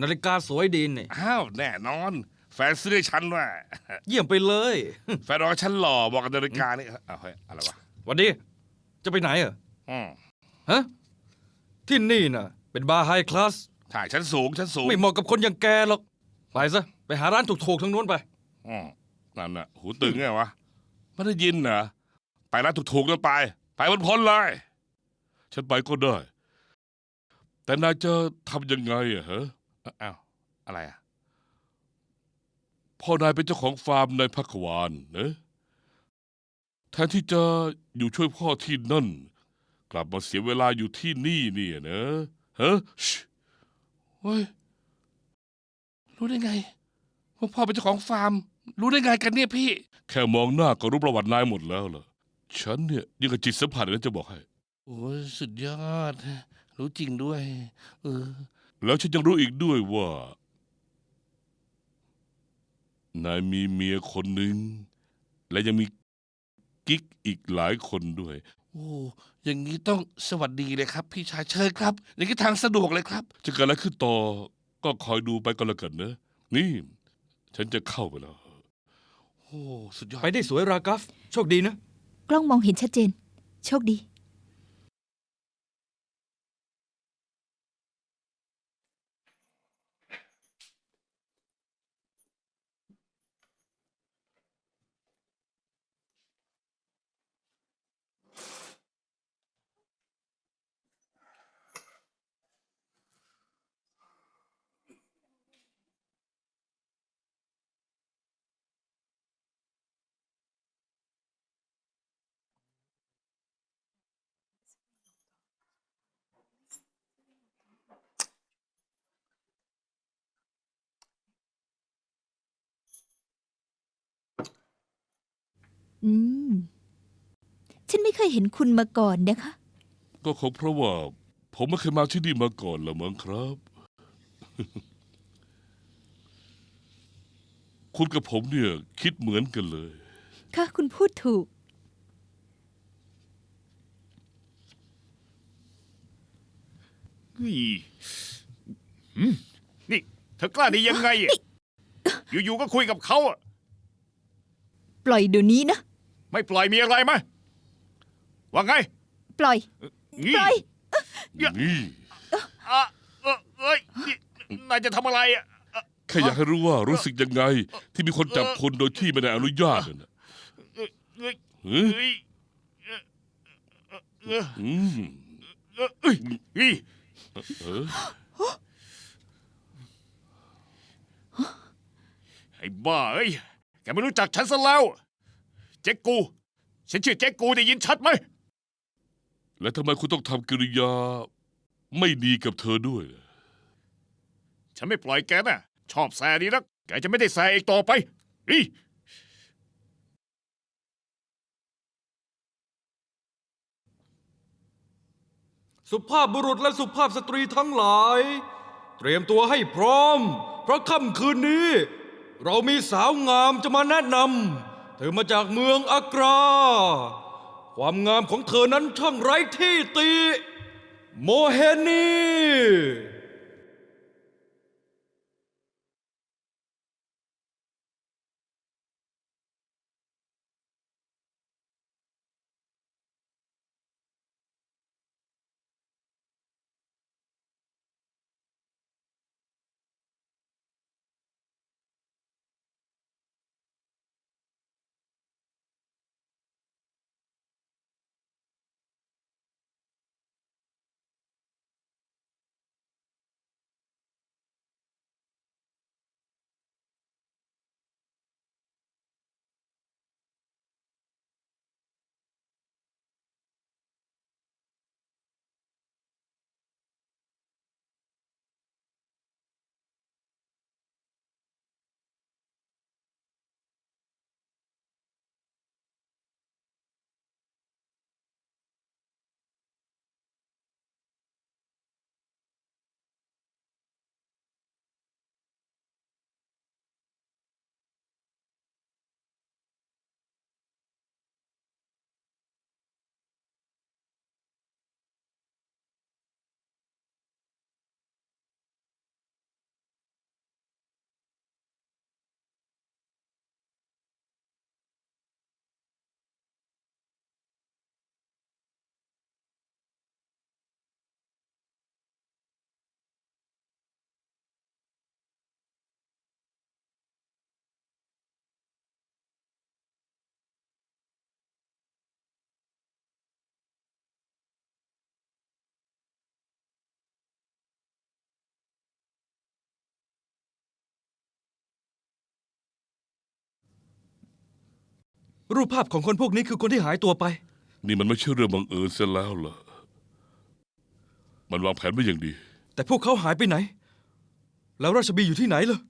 นาฬิกาสวยดีนี่ อ้าว แน่นอน แฟนซื้อให้ฉันว่า เยี่ยมไปเลย แฟนบอกว่าฉันหล่อบอกกับนาฬิกานี่อ้าวเฮ้ยอะไรวะวันดีจะไปไหนอะอืมฮะที่นี่น่ะ เป็นบาร์ไฮคลาส ใช่ฉันสูงฉันสูงไม่เหมาะกับคนอย่างแกหรอก ไปซะ ไปหาร้านถูกๆทางนู้นไป อืมนั่นน่ะหูตึงไงวะไม่ได้ยินเหรอไปร้านถูกๆกันไป ไปบนพ้นๆเลย ฉันไปก็ได้ แต่นายจะทำยังไงอะฮะ อ้าวอะไรอะพ่อนายเป็นเจ้าของฟาร์มในพักวานเนะแทนที่จะอยู่ช่วยพ่อที่นั่น กลับมาเสียเวลาอยู่ที่นี่เนี่ยนะฮะชิเฮ้ยรู้ได้ไงว่าพ่อเป็นเจ้าของฟาร์ม รู้ได้ไงกันเนี่ยพี่ แค่มองหน้าก็รู้ประวัตินายหมดแล้วเหรอฉันเนี่ยยังกับจิตสัมผัสเลยนะจะบอกให้ โอ้ยสุดยอด รู้จริงด้วย เออ แล้วฉันยังรู้อีกด้วยว่า นายมีเมียคนหนึ่ง และยังมีกิ๊กอีกหลายคนด้วย โอ้ อย่างนี้ต้องสวัสดีเลยครับ พี่ชายเชิญครับ อย่างนี้ทางสะดวกเลยครับ จะเกิดอะไรขึ้นต่อ ก็คอยดูไปก็แล้วกันนะ นี่ ฉันจะเข้าไปแล้ว โอ้ สุดยอด ไปได้สวยรากัฟ โชคดีนะ กล้องมองเห็นชัดเจน โชคดี อืม ฉันไม่เคยเห็นคุณมาก่อนนะคะ ก็คงเพราะว่า ผมไม่เคยมาที่นี่มาก่อนละมั้งครับ คุณกับผมเนี่ย คิดเหมือนกันเลย ค่ะ คุณพูดถูกเฮ้ยหืมนี่ เธอกล้าได้ยังไงอะอยู่ๆก็คุยกับเขาอะปล่อยเดี๋ยวนี้นะ ไม่ปล่อยมีอะไรไหมว่าไงปล่อยงี้ปล่อย นี่อะเอ่อเอ้ยนี่นายจะทำอะไรอะอะแค่อยากให้รู้ว่ารู้สึกยังไง ที่มีคนจับคุณโดยที่ไม่ได้อนุญาตน่ะนะเอ้ยเอ้ยเฮ้ยเอ้ยเอ้ยอืมเอ้ยเอ้ยเอ้ยเออไอ้บ้าเอ้ยแกไม่รู้จักฉันซะแล้ว เจ๊กกู ฉันชื่อเจ๊กกูได้ยินชัดไหม แล้วทำไมคุณต้องทำกิริยา ไม่ดีกับเธอด้วยล่ะฉันไม่ปล่อยแกน่ะ ชอบแซ่ดีนัก แกจะไม่ได้แซ่อีกต่อไปอีสุภาพบุรุษและสุภาพสตรีทั้งหลาย เตรียมตัวให้พร้อม เพราะค่ำคืนนี้ เรามีสาวงามจะมาแนะนำเธอมาจากเมืองอากรา ความงามของเธอนั้นช่างไร้ที่ติ โมเฮนี รูปภาพของคนพวกนี้คือคนที่หายตัวไป นี่มันไม่ใช่เรื่องบังเอิญเสียแล้วเหรอมันวางแผนไว้อย่างดี แต่พวกเขาหายไปไหน แล้วราชบีอยู่ที่ไหนล่ะ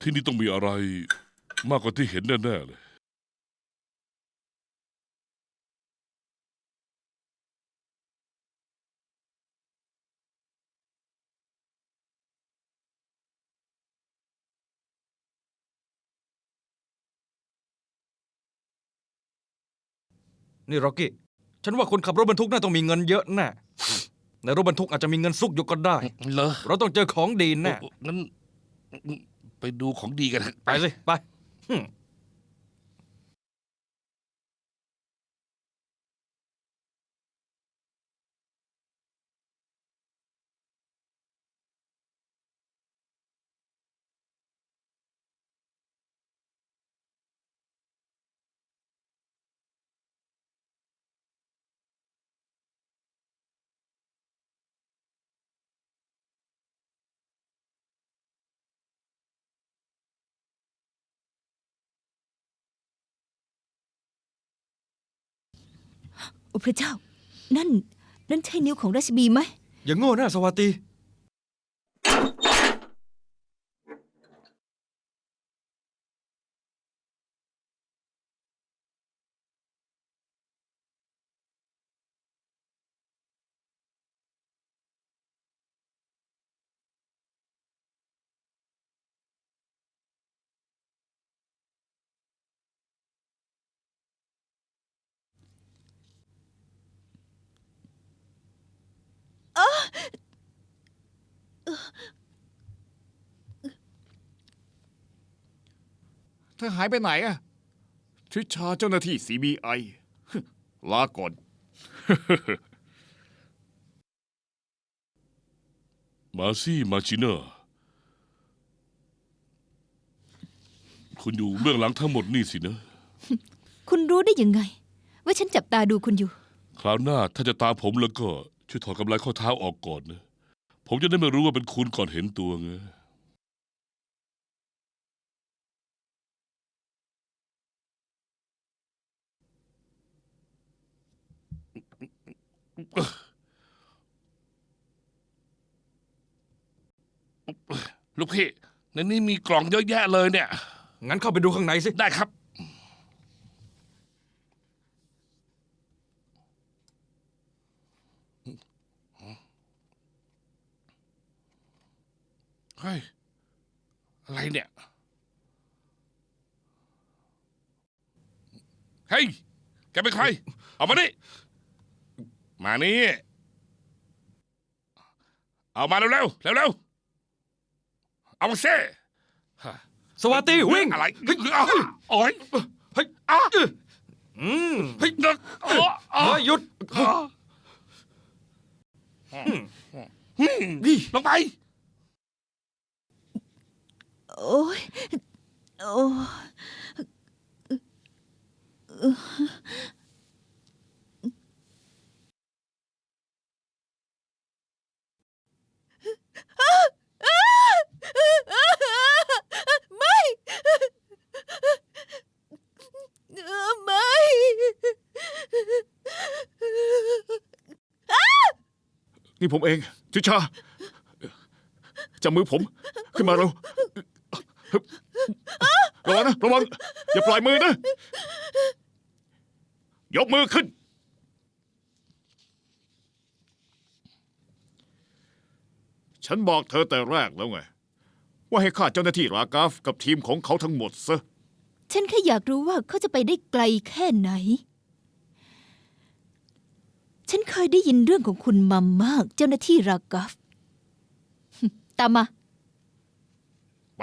ที่นี่ต้องมีอะไรมากกว่าที่เห็นแน่ๆเลย นี่ร็อกกี้ ฉันว่าคนขับรถบรรทุกน่าต้องมีเงินเยอะแน่ในรถบรรทุกอาจจะมีเงินซุกอยู่ก็ได้ เหรอเราต้องเจอของดีแน่งั้นไปดูของดีกันเถอะไปสิไป โอ้พระเจ้า นั่น นั่นใช่นิ้วของราชบีไหมอย่างโง่หน้าสวัสดี เธอหายไปไหนอะทริชาเจ้าหน้าที่ CBI ฮึลาก่อน มาซี่มาชิเนอร์คุณอยู่เบื้องหลังทั้งหมดนี่สินะ คุณรู้ได้ยังไง ว่าฉันจับตาดูคุณอยู่ คราวหน้าถ้าจะตามผมแล้วก็ ช่วยถอดกำไรข้อเท้าออกก่อนนะ ผมจะได้ไม่รู้ว่าเป็นคุณก่อนเห็นตัวไง ลูกพี่ในนี้มีกล่องเยอะแยะเลยเนี่ย งั้นเข้าไปดูข้างในสิ ได้ครับ เฮ้ย อะไรเนี่ย เฮ้ย แกเป็นใครเอามาดิมานี่ เอามาเร็วๆเร็วๆ เอามาเซ่สวัสดีวิ่งอะไรเฮ้ยอ้าวโอ้ยเฮ้ยอ้าอืมเฮ้ยนึกอ๋ออ๋อเฮ้ยหยุดนี่ลงไป โอ้ยโอ้ ไม่ ไม่ นี่ผมเองทิชาจับมือผม ขึ้นมาเร็วระวังนะระวังอย่าปล่อยมือนะ ยกมือขึ้น ฉันบอกเธอแต่แรกแล้วไง ว่าให้ฆ่าเจ้าหน้าที่รากาฟกับทีมของเขาทั้งหมดซะ ฉันแค่อยากรู้ว่าเขาจะไปได้ไกลแค่ไหน ฉันเคยได้ยินเรื่องของคุณมามาก เจ้าหน้าที่รากัฟตามมา ไป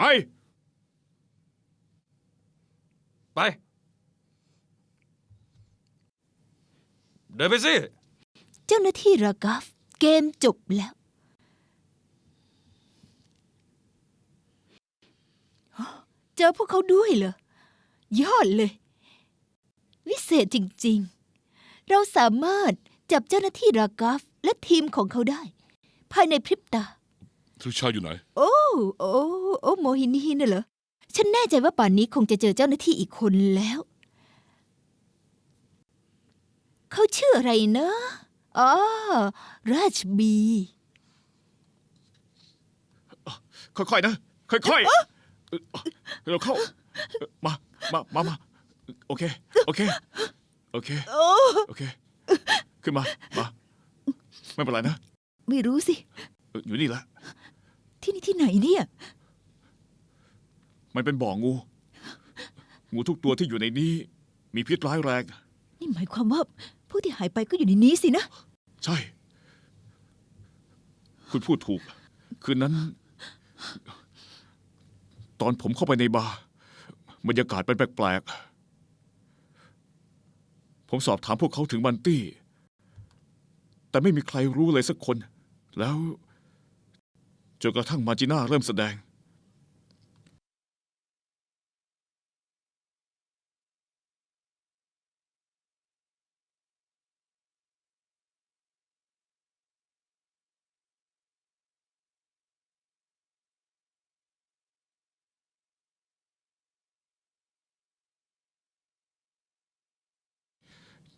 ไป เดินไปสิ เจ้าหน้าที่รากัฟเกมจบแล้ว เจอพวกเขาด้วยเหรอยอดเลย วิเศษจริงๆ เราสามารถจับเจ้าหน้าที่รากาฟและทีมของเขาได้ ภายในพริบตาทริชาอยู่ไหน โอ้โอ้โอ้โมฮินีน่ะเหรอ ฉันแน่ใจว่าป่านนี้คงจะเจอเจ้าหน้าที่อีกคนแล้ว เขาชื่ออะไรนะอ๋อราชบี ค่อยๆนะ ค่อยๆ เอ่อเราเข้าเอ่อมา มา มามาโอเค โอเค โอเค โอเค ขึ้นมา มา ไม่เป็นไรนะ ไม่รู้สิเอ่ออยู่นี่แหละ ที่นี่ที่ไหนเนี่ย มันเป็นบ่องู งูทุกตัวที่อยู่ในนี้ มีพิษร้ายแรง นี่หมายความว่า ผู้ที่หายไปก็อยู่ในนี้สินะ ใช่ คุณพูดถูก คืนนั้น ตอนผมเข้าไปในบาร์บรรยากาศเป็นแปลกๆ ผมสอบถามพวกเขาถึงมันตี้ แต่ไม่มีใครรู้เลยสักคน แล้วจนกระทั่งมาจิน่าเริ่มแสดง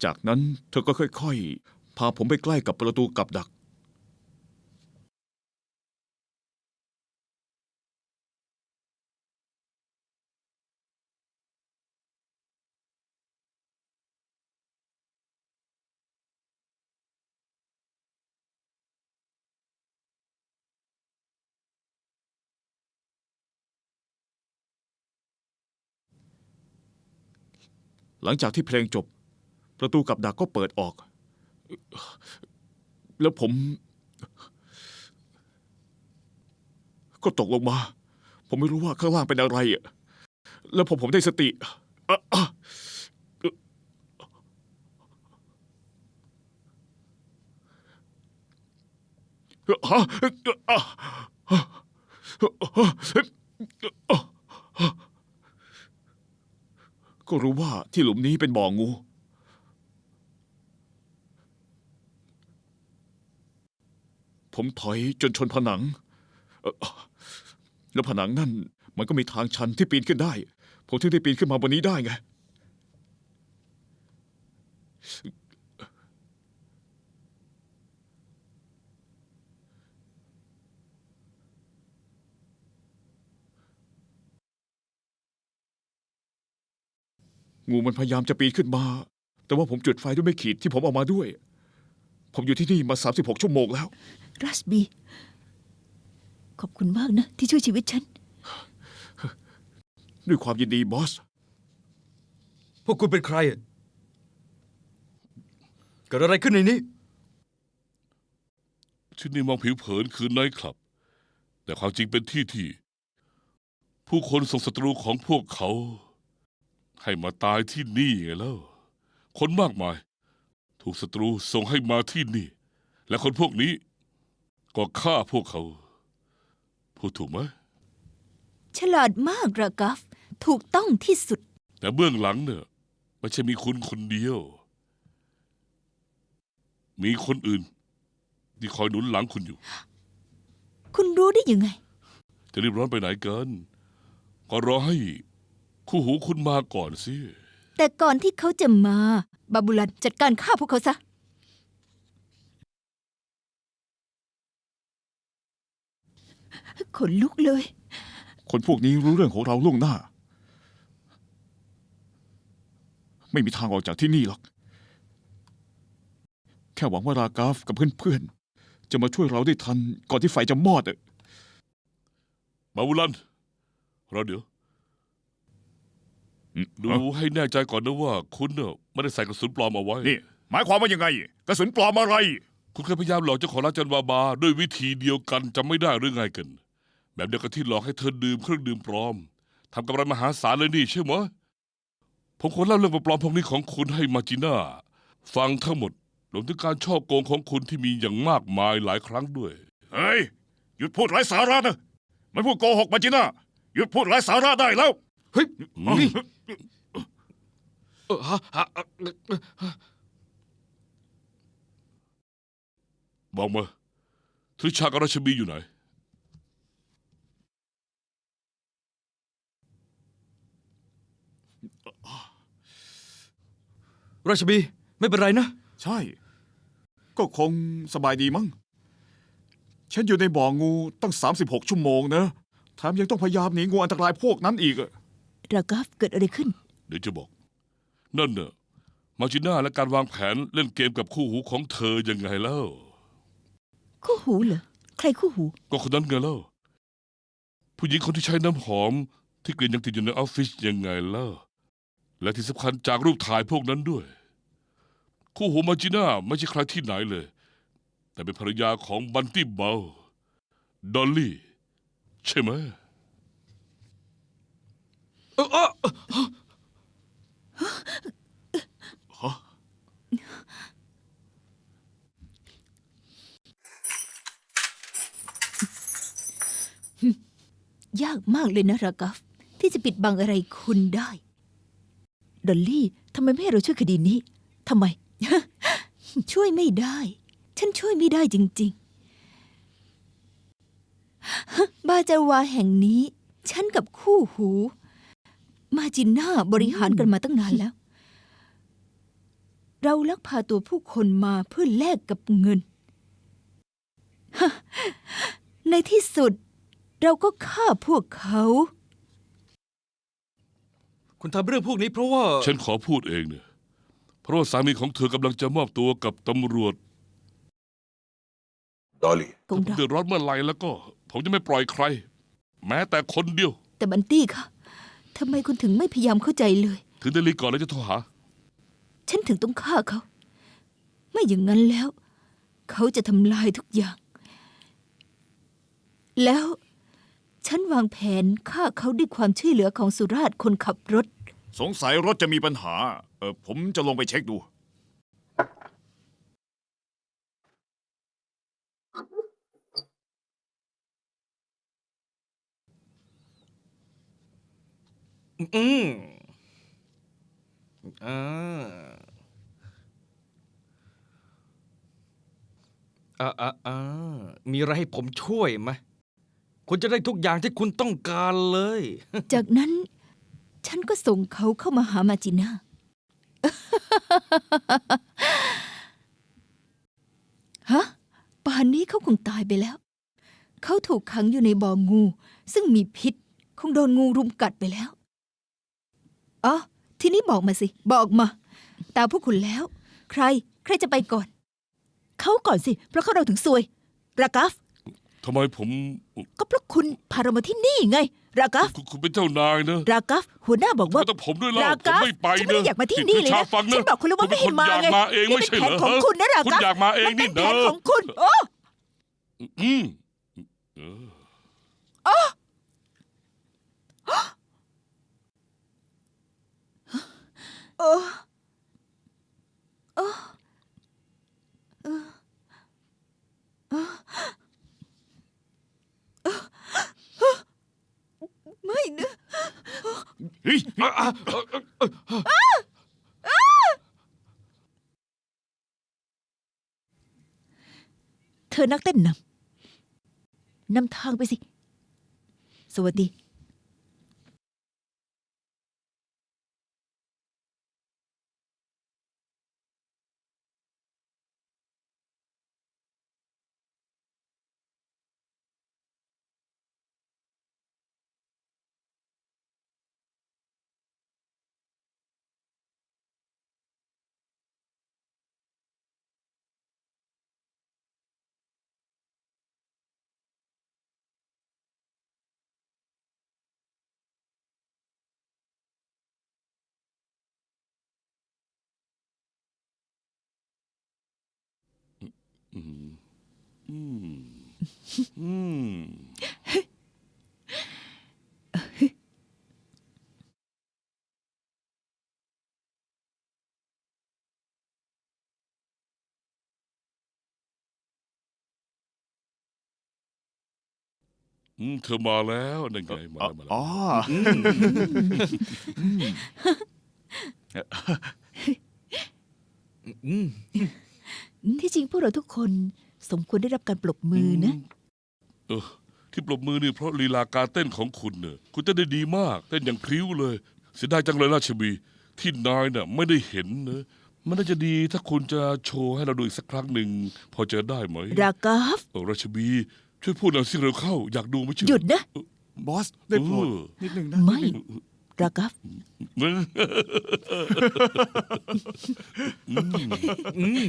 จากนั้นเธอก็ค่อยๆ พาผมไปใกล้กับประตูกับดัก หลังจากที่เพลงจบ ประตูกับดักก็เปิดออก แล้วผม ก็ตกลงมา ผมไม่รู้ว่าข้างล่างเป็นอะไรอะแล้วพอผมได้สติอะอะฮะก็รู้ว่าที่หลุมนี้เป็นบ่องู ผมถอยจนชนผนัง แล้วผนังนั่น มันก็มีทางชันที่ปีนขึ้นได้ ผมถึงได้ปีนขึ้นมาบนนี้ได้ไง งูมันพยายามจะปีนขึ้นมา แต่ว่าผมจุดไฟด้วยไม่ขีดที่ผมเอามาด้วย ผมอยู่ที่นี่มา 36 ชั่วโมงแล้ว ราชบี ขอบคุณมากนะ ที่ช่วยชีวิตฉัน ด้วยความยินดีบอส พวกคุณเป็นใครอะเกิดอะไรขึ้นในนี้ ที่นี่มองผิวเผินคือไนท์คลับ แต่ความจริงเป็นที่ที่ ผู้คนส่งศัตรูของพวกเขา ให้มาตายที่นี่ไงแล้ว คนมากมาย ถูกศัตรูส่งให้มาที่นี่ และคนพวกนี้ ก็ฆ่าพวกเขา พูดถูกไหมฉลาดมากรากาฟถูกต้องที่สุด แต่เบื้องหลังเนี่ยไม่ใช่มีคุณคนเดียว มีคนอื่น ที่คอยหนุนหลังคุณอยู่ คุณรู้ได้ยังไง จะรีบร้อนไปไหนกัน ก็รอให้ คู่หูคุณมาก่อนสิ แต่ก่อนที่เขาจะมา บาบูลันจัดการฆ่าพวกเขาซะ ขนลุกเลย คนพวกนี้รู้เรื่องของเราล่วงหน้า ไม่มีทางออกจากที่นี่หรอก แค่หวังว่ารากาฟกับเพื่อนๆ จะมาช่วยเราได้ทันก่อนที่ไฟจะมอดอะมาวุลันรอเดี๋ยวอืมดูให้แน่ใจก่อนนะว่าคุณเน่ะไม่ได้ใส่กระสุนปลอมเอาไว้ นี่ หมายความว่ายังไง กระสุนปลอมอะไร คุณเคยพยายามหลอกเจ้าของร้านจันวาบาด้วยวิธีเดียวกันจำไม่ได้หรือไงกัน แบบเดียวกับที่หลอกให้เธอดื่มเครื่องดื่มปลอมทำกำไรมหาศาลเลยนี่ใช่ไหมผมควรเล่าเรื่องปลอมๆพวกนี้ของคุณให้มาจิน่าฟังทั้งหมดรวมถึงการช่อโกงของคุณที่มีอย่างมากมายหลายครั้งด้วย เฮ้ย หยุดพูดไร้สาระนะไม่พูดโกหกมาจิน่าหยุดพูดไร้สาระได้แล้ว เฮ้ยนี่เออฮะฮะเอ่อเอ่อ บอกมาทริชากับราชบีอยู่ไหน ราชบีไม่เป็นไรนะ ใช่ ก็คงสบายดีมั้ง ฉันอยู่ในบ่องูตั้ง 36 ชั่วโมงนะแถมยังต้องพยายามหนีงูอันตรายพวกนั้นอีกอะรากอฟเกิดอะไรขึ้น เดี๋ยวจะบอก นั่นเน่ะมาจิน่าและการวางแผนเล่นเกมกับคู่หูของเธอยังไงแล้ว คู่หูเหรอ ใครคู่หู ก็คนนั้นไงแล้วผู้หญิงคนที่ใช้น้ำหอม ที่กลิ่นยังติดอยู่ในออฟฟิศยังไงแล้วและที่สำคัญจากรูปถ่ายพวกนั้นด้วย คู่หูมาจิน่าไม่ใช่ใครที่ไหนเลย แต่เป็นภรรยาของบันตี้เบลดอลลี่ ใช่ไหมเออเออเออ ยากเลยนะรากอฟที่จะปิดบังอะไรคุณได้ ดอลลี่ทำไมไม่ให้เราช่วยคดีนี้ทำไม ช่วยไม่ได้ ฉันช่วยไม่ได้จริง ๆ บาจาวาแห่งนี้ ฉันกับคู่หู มาจิน่าบริหารกันมาตั้งนานแล้ว เราลักพาตัวผู้คนมาเพื่อแลกกับเงิน ในที่สุด เราก็ฆ่าพวกเขา คุณทำเรื่องพวกนี้เพราะว่า ฉันขอพูดเองเนี่ยเพราะว่าสามีของเธอกำลังจะมอบตัวกับตำรวจ Dolly. กงถ้าผมดาเดือดร้อนเมื่อไหร่แล้วก็ ผมจะไม่ปล่อยใคร แม้แต่คนเดียว แต่บันตี้ค่ะทำไมคุณถึงไม่พยายามเข้าใจเลย ถึงได้รีก่อนแล้วจะโทรหา ฉันถึงต้องฆ่าเขา ไม่อย่างนั้นแล้ว เขาจะทำลายทุกอย่าง แล้ว ฉันวางแผนฆ่าเขาด้วยความช่วยเหลือของสุราษฎร์คนขับรถ สงสัยรถจะมีปัญหา เออผมจะลงไปเช็คดู อืมอ่าอ่าอ่าอ่ามีอะไรให้ผมช่วยไหม คุณจะได้ทุกอย่างที่คุณต้องการเลย จากนั้น ฉันก็ส่งเขาเข้ามาหามาจิน่า ฮะ ป่านนี้เขาคงตายไปแล้ว เขาถูกขังอยู่ในบ่องู ซึ่งมีพิษ คงโดนงูรุมกัดไปแล้วอ๋อทีนี้บอกมาสิ บอกมา ตาพวกคุณแล้ว ใคร ใครจะไปก่อน เขาก่อนสิ เพราะเขาเราถึงซวยรากาฟ ทำไมผมก็เพราะคุณพาเรามาที่นี่ไง รากาฟคุณคุณเป็นเจ้านายนะรากาฟหัวหน้าบอกว่า ไม่ต้องผมด้วยเล่าราผมกาฟไม่ไปฉันไม่เนได้อะอยากมาที่นี่เลยชานะฟังฉันบอกคุณแล้วว่าไม่ให้มาคุณไงเป็นคนอยากมาเองนี่ไม่เป็นใช่แผเหรนอของคุณนะราคุณกาฟอยากมาเองมันเป็นี่นเนแผอะนของคุณ โอ้อืมเออโอ้โอ้เออเออเออเออ ไม่นะเฮ้ยอะอะอะเธอนักเต้นนำนำทางไปสิ สวัสดี อืมอืมอืมเธอมาแล้วนั่นไงมาแล้วมาแล้วอ๋ออืมที่จริงพวกเราทุกคน สมควรได้รับการปรบมือนะ เออ ที่ปรบมือนี่เพราะลีลาการเต้นของคุณเนอะคุณเต้นได้ดีมากเต้นอย่างพริ้วเลย เสียดายจังเลยราชบีที่นายน่ะไม่ได้เห็นเนอะมันน่าจะดีถ้าคุณจะโชว์ให้เราดูอีกสักครั้งหนึ่งพอจะได้ไหมรากาฟเออราชบี ช่วยพูดหน่อยสิเร็วเข้า อยากดูไม่ใช่เรอหยุดนะ บอส ได้โปรดเออนิดนึงนะไม่นิดนึง รากาฟอืม